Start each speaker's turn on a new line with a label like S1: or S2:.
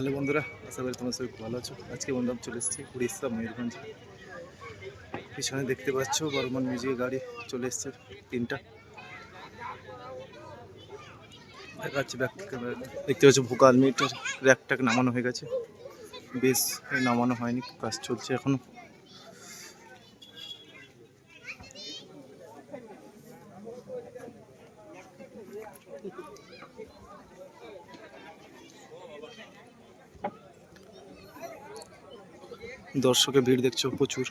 S1: Hello বন্ধুরা, আশা করি তোমার সবাই ভালো আছো। আজকে বন্ধু আমি চলে এসেছি উড়িষ্যা ময়ূরভঞ্জ। পিছনে দেখতে পাচ্ছ বর্মন মিউজিকের গাড়ি চলে এসছে তিনটা। দেখা যাচ্ছে ব্যাক দেখতে পাচ্ছ ভোকাল মিটার র্যাকটাকে নামানো হয়ে গেছে। বেশ নামানো হয়নি কাজ চলছে এখনও। দর্শকের ভিড় দেখছ প্রচুর।